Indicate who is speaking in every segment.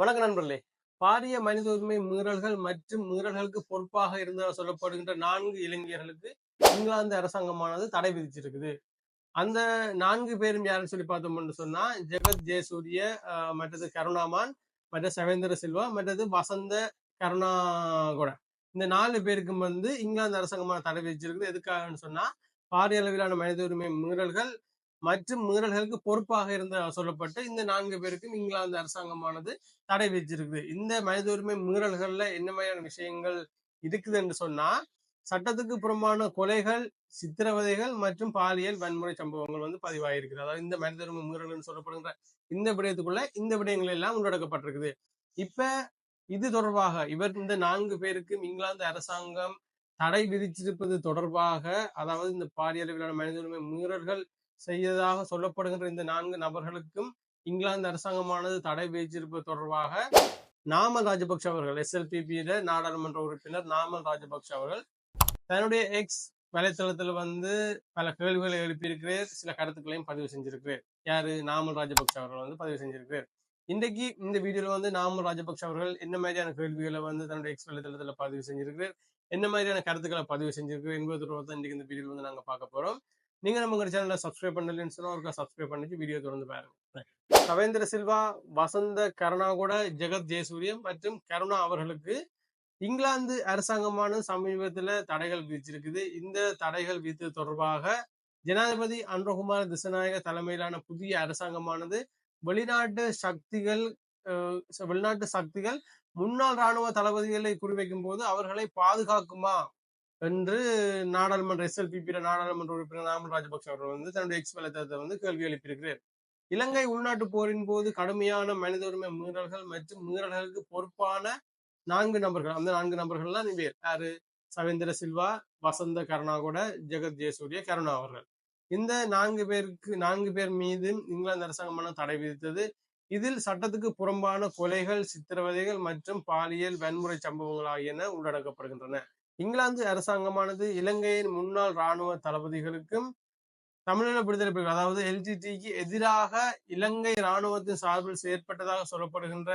Speaker 1: வணக்க நண்பர்களே பாரிய மனித உரிமை மீறல்கள் மற்றும் மீறல்களுக்கு பொறுப்பாக இருந்ததாக சொல்லப்படுகின்ற நான்கு இளைஞர்களுக்கு இங்கிலாந்து அரசாங்கமானது தடை விதிச்சிருக்குது அந்த நான்கு பேரும் யாருன்னு சொல்லி பார்த்தோம்னு சொன்னா ஜெகத் ஜெயசூரிய மற்றது கருணாமான் மற்ற சவேந்திர சில்வா மற்றது வசந்த கருணாகோட இந்த நாலு பேருக்கும் வந்து இங்கிலாந்து அரசாங்கமான தடை விதிச்சிருக்குது எதுக்காகன்னு சொன்னா பாரிய அளவிலான மனித உரிமை மீறல்கள் மற்றும் மீறல்களுக்கு பொறுப்பாக இருந்த சொல்லப்பட்டு இந்த நான்கு பேருக்கும் இங்கிலாந்து அரசாங்கமானது தடை விதிச்சிருக்குது இந்த மனித உரிமை மீறல்கள்ல என்ன மாதிரியான விஷயங்கள் இருக்குது என்று சொன்னா சட்டத்துக்கு புறம்பான கொலைகள் சித்திரவதைகள் மற்றும் பாலியல் வன்முறை சம்பவங்கள் வந்து பதிவாயிருக்குது அதாவது இந்த மனித உரிமை மீறல்கள் சொல்லப்படுகிற இந்த விடயத்துக்குள்ள இந்த விடயங்கள் எல்லாம் உள்ளடக்கப்பட்டிருக்குது இப்ப இது தொடர்பாக இவர் இந்த நான்கு பேருக்கும் இங்கிலாந்து அரசாங்கம் தடை விதிச்சிருப்பது தொடர்பாக அதாவது இந்த பாலியல் மனித உரிமை மீறல்கள் செய்ததாக சொல்லப்படுகின்ற இந்த நான்கு நபர்களுக்கும் இங்கிலாந்து அரசாங்கமானது தடை விதிச்சிருப்பது தொடர்பாக நாமல் ராஜபக்ஷ அவர்கள் எஸ்எல்பிபியில நாடாளுமன்ற உறுப்பினர் நாமல் ராஜபக்ஷ அவர்கள் தன்னுடைய எக்ஸ் வலைத்தளத்துல வந்து பல கேள்விகளை எழுப்பியிருக்கிறார் சில கருத்துக்களையும் பதிவு செஞ்சிருக்கிறார் யாரு நாமல் ராஜபக்ஷ அவர்கள் வந்து பதிவு செஞ்சிருக்கிறார் இன்றைக்கு இந்த வீடியோல வந்து நாமல் ராஜபக்ஷ அவர்கள் என்ன மாதிரியான கேள்விகளை வந்து தன்னுடைய எக்ஸ் வலைத்தளத்துல பதிவு செஞ்சிருக்கிறார் என்ன மாதிரியான கருத்துக்களை பதிவு செஞ்சிருக்கிறார் என்பது தொடர்பாக இன்றைக்கு இந்த வீடியோல வந்து நாங்க பார்க்க போறோம் நீங்க நம்ம சேனல சப்ஸ்கிரைப் பண்ணலன்னு சொன்னா ஒரு சப்ஸ்கிரைப் பண்ணிச்சு வீடியோ தொடர்ந்து பாருங்க கவேந்திர சில்வா வசந்த கருணா கூட ஜெகத் ஜெயசூரியம் மற்றும் கருணா அவர்களுக்கு இங்கிலாந்து அரசாங்கமான சமீபத்தில் தடைகள் விதிச்சிருக்குது இந்த தடைகள் விதித்தது தொடர்பாக ஜனாதிபதி அன்றகுமார் திசநாயக தலைமையிலான புதிய அரசாங்கமானது வெளிநாட்டு சக்திகள் வெளிநாட்டு சக்திகள் முன்னாள் ராணுவ தளபதிகளை குறிவைக்கும் போது அவர்களை பாதுகாக்குமா என்று நாடாளுமன்ற எஸ்எல்பிபி நாடாளுமன்ற உறுப்பினர் நாமல் ராஜபக்ஷ அவர்கள் வந்து தன்னுடைய எக்ஸ் வலைத்தளத்தை வந்து கேள்வி எழுப்பியிருக்கிறார் இலங்கை உள்நாட்டு போரின் போது கடுமையான மனித உரிமை மீறல்கள் மற்றும் மீறல்களுக்கு பொறுப்பான நான்கு நபர்கள் அந்த நான்கு நபர்கள்லாம் இவர் யாரு சவேந்திர சில்வா வசந்த கருணா கூட ஜெகத் ஜெயசூரிய கருணா அவர்கள் இந்த நான்கு பேருக்கு நான்கு பேர் மீதும் இங்கிலாந்து அரசாங்கமான தடை விதித்தது இதில் சட்டத்துக்கு புறம்பான கொலைகள் சித்திரவதைகள் மற்றும் பாலியல் வன்முறை சம்பவங்கள் ஆகியன உள்ளடக்கப்படுகின்றன இங்கிலாந்து அரசாங்கமானது இலங்கையின் முன்னாள் இராணுவ தளபதிகளுக்கும் தமிழீழ விடுதலை புலிகள் அதாவது எல்ஜிடிக்கு எதிராக இலங்கை இராணுவத்தின் சார்பில் செயற்பட்டதாக சொல்லப்படுகின்ற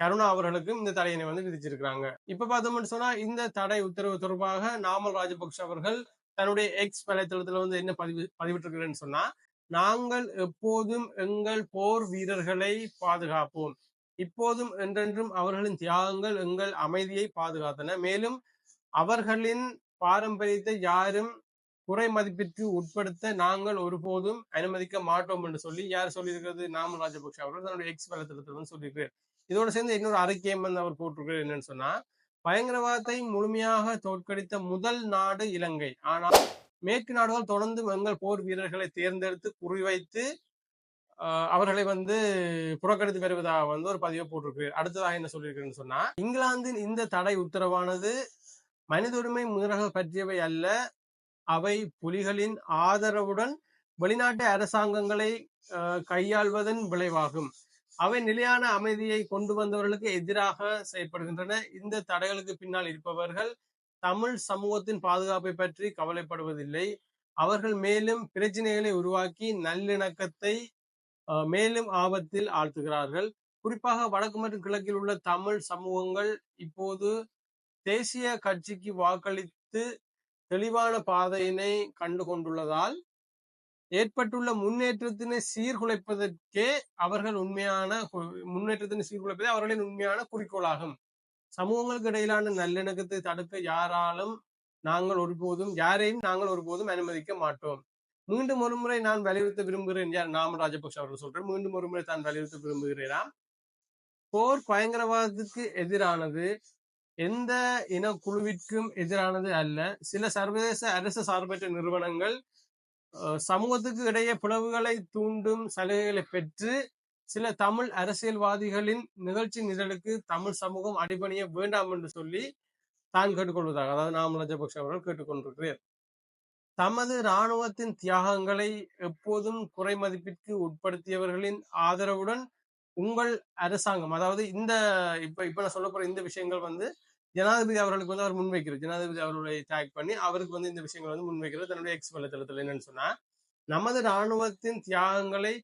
Speaker 1: கருணா அவர்களுக்கும் இந்த தடையினை வந்து விதிச்சிருக்கிறாங்க இப்ப பார்த்தோம்னு சொன்னா இந்த தடை உத்தரவு தொடர்பாக நாமல் ராஜபக்ஷ அவர்கள் தன்னுடைய எக்ஸ் வலைத்தளத்துல வந்து என்ன பதிவு பதிவிட்டிருக்கிறேன்னு சொன்னா நாங்கள் எப்போதும் எங்கள் போர் வீரர்களை பாதுகாப்போம் இப்போதும் என்றென்றும் அவர்களின் தியாகங்கள் எங்கள் அமைதியை பாதுகாத்தன மேலும் அவர்களின் பாரம்பரியத்தை யாரும் குறை மதிப்பிற்கு உட்படுத்த நாங்கள் ஒருபோதும் அனுமதிக்க மாட்டோம் என்று சொல்லி யார் சொல்லியிருக்கிறது நாமல் ராஜபக்ஷ அவர்கள் தன்னுடைய எக்ஸ் வலைத்தளத்தில் வந்து சொல்லியிருக்கிறார் இதோட சேர்ந்து இன்னொரு அறிக்கையம் வந்து அவர் போட்டிருக்கிறார் என்னன்னு சொன்னா பயங்கரவாதத்தை முழுமையாக தோற்கடித்த முதல் நாடு இலங்கை ஆனால் மேற்கு நாடுகள் தொடர்ந்து எங்கள் போர் வீரர்களை தேர்ந்தெடுத்து குறிவைத்து அவர்களை வந்து புறக்கணித்து வருவதாக வந்து ஒரு பதிவை போட்டிருக்கு அடுத்ததாக என்ன சொல்லியிருக்கிறேன்னு சொன்னா இங்கிலாந்தின் இந்த தடை உத்தரவானது மனித உரிமை மீறல்கள் பற்றியவை அல்ல அவை புலிகளின் ஆதரவுடன் வெளிநாட்டு அரசாங்கங்களை கையாள்வதன் விளைவாகும் அவை நிலையான அமைதியை கொண்டு வந்தவர்களுக்கு எதிராக செயல்படுகின்றன இந்த தடைகளுக்கு பின்னால் இருப்பவர்கள் தமிழ் சமூகத்தின் பாதுகாப்பை பற்றி கவலைப்படுவதில்லை அவர்கள் மேலும் பிரச்சனைகளை உருவாக்கி நல்லிணக்கத்தை மேலும் ஆபத்தில் ஆழ்த்துகிறார்கள் குறிப்பாக வடக்கு மற்றும் கிழக்கில் உள்ள தமிழ் சமூகங்கள் இப்போது தேசிய கட்சிக்கு வாக்களித்து தெளிவான பாதையினை கண்டு கொண்டுள்ளதால் ஏற்பட்டுள்ள முன்னேற்றத்தினை சீர்குலைப்பதற்கே அவர்கள் உண்மையான முன்னேற்றத்தினை சீர்குலைப்பதே அவர்களின் உண்மையான குறிக்கோளாகும் சமூகங்களுக்கு இடையிலான நல்லிணக்கத்தை தடுக்க யாராலும் நாங்கள் ஒருபோதும் யாரையும் நாங்கள் ஒருபோதும் அனுமதிக்க மாட்டோம் மீண்டும் ஒருமுறை நான் வலியுறுத்த விரும்புகிறேன் யார் நாம ராஜபக்ஷ அவர்கள் சொல்றேன் மீண்டும் ஒருமுறை முறை தான் வலியுறுத்த விரும்புகிறேனா போர் பயங்கரவாதத்துக்கு எதிரானது எந்த இனக்குழுவிற்கும் எதிரானது அல்ல சில சர்வதேச அரசு சார்பற்ற நிறுவனங்கள் சமூகத்துக்கு இடையே பிளவுகளை தூண்டும் சலுகைகளை பெற்று சில தமிழ் அரசியல்வாதிகளின் நிகழ்ச்சி நிரலுக்கு தமிழ் சமூகம் அடிபணிய வேண்டாம் என்று சொல்லி தான் கேட்டுக்கொள்வதாக அதாவது நாம் ராஜபக்ஷ அவர்கள் கேட்டுக்கொண்டிருக்கிறார் தமது இராணுவத்தின் தியாகங்களை எப்போதும் குறை மதிப்பிற்கு உட்படுத்தியவர்களின் ஆதரவுடன் உங்கள் அரசாங்கம் அதாவது இந்த இப்ப இப்ப நான் சொல்ல போற இந்த விஷயங்கள் வந்து ஜனாதிபதி அவர்களுக்கு வந்து அவர் முன்வைக்கிறது ஜனாதிபதி அவர்களை டேக் பண்ணி அவருக்கு வந்து இந்த விஷயங்கள் வந்து முன்வைக்கிறது தன்னுடைய எக்ஸ் வலைத்தளத்துல என்னன்னு சொன்னா நமது இராணுவத்தின் தியாகங்களை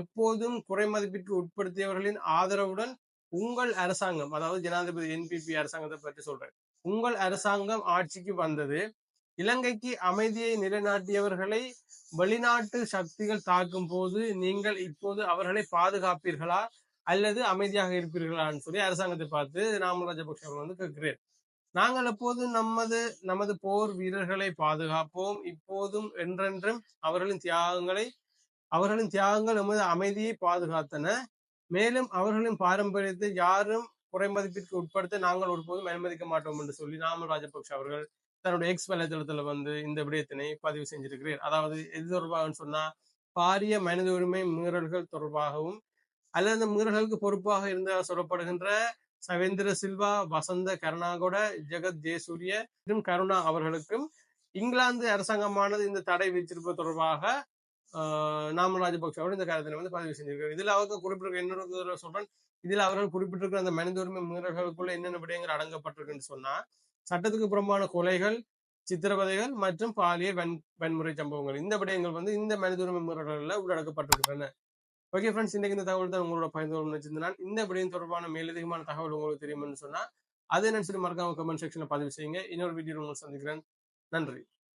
Speaker 1: எப்போதும் குறை மதிப்பிற்கு உட்படுத்தியவர்களின் ஆதரவுடன் உங்கள் அரசாங்கம் அதாவது ஜனாதிபதி என்பிபி அரசாங்கத்தை பற்றி சொல்றேன் உங்கள் அரசாங்கம் ஆட்சிக்கு வந்தது இலங்கைக்கு அமைதியை நிலைநாட்டியவர்களை வெளிநாட்டு சக்திகள் தாக்கும் போது நீங்கள் இப்போது அவர்களை பாதுகாப்பீர்களா அல்லது அமைதியாக இருப்பீர்களான்னு சொல்லி அரசாங்கத்தை பார்த்து நாமல் ராஜபக்ஷ வந்து கேட்கிறேன் நாங்கள் எப்போது நமது நமது போர் வீரர்களை பாதுகாப்போம் இப்போதும் என்றென்றும் அவர்களின் தியாகங்களை அவர்களின் தியாகங்கள் நமது அமைதியை பாதுகாத்தன மேலும் அவர்களின் பாரம்பரியத்தை யாரும் குறைமதிப்பிற்கு உட்படுத்த நாங்கள் ஒருபோதும் அனுமதிக்க மாட்டோம் என்று சொல்லி நாமல் ராஜபக்ஷ அவர்கள் தன்னுடைய எக்ஸ் வலைதளத்துல வந்து இந்த விடயத்தினை பதிவு செஞ்சிருக்கிறேன் அதாவது எது தொடர்பாகன்னு சொன்னா பாரிய மனித உரிமை மீறல்கள் தொடர்பாகவும் அல்லது அந்த மீறல்களுக்கு பொறுப்பாக இருந்த சொல்லப்படுகின்ற சவேந்திர சில்வா வசந்த கருணாகோட ஜெகத் ஜெயசூரிய மற்றும் கருணா அவர்களுக்கும் இங்கிலாந்து அரசாங்கமானது இந்த தடை விதிச்சிருப்பது தொடர்பாக நாம ராஜபக்சவோட இந்த காரியத்தை வந்து பதிவு செஞ்சிருக்கிறார் இதுல அவங்க குறிப்பிட்டிருக்க இன்னொரு சொல்றேன் இதில் அவர்கள் குறிப்பிட்டிருக்கிற அந்த மனித உரிமை மீறல்களுக்குள்ள என்னென்ன விடயங்கள் அடங்கப்பட்டிருக்குன்னு சொன்னா சட்டத்துக்கு புறம்பான கொலைகள் சித்திரவதைகள் மற்றும் பாலியல் வன் வன்முறை சம்பவங்கள் இந்த விடயங்கள் வந்து இந்த மனித உரிமை முறைகளில் உள்ளடக்கப்பட்டிருக்கின்றன ஓகே ஃப்ரெண்ட்ஸ் இன்றைக்கு இந்த தகவல் தான் உங்களோட பயந்து வச்சிருந்தேன் இந்த விடயம் தொடர்பான மேலதிகமான தகவல் உங்களுக்கு தெரியும்னு சொன்னால் அதை நினச்சிட்டு மறக்காம கமெண்ட் செக்ஷனில் பதிவு செய்யுங்க இன்னொரு வீடியோ உங்களுக்கு சந்திக்கிறேன் நன்றி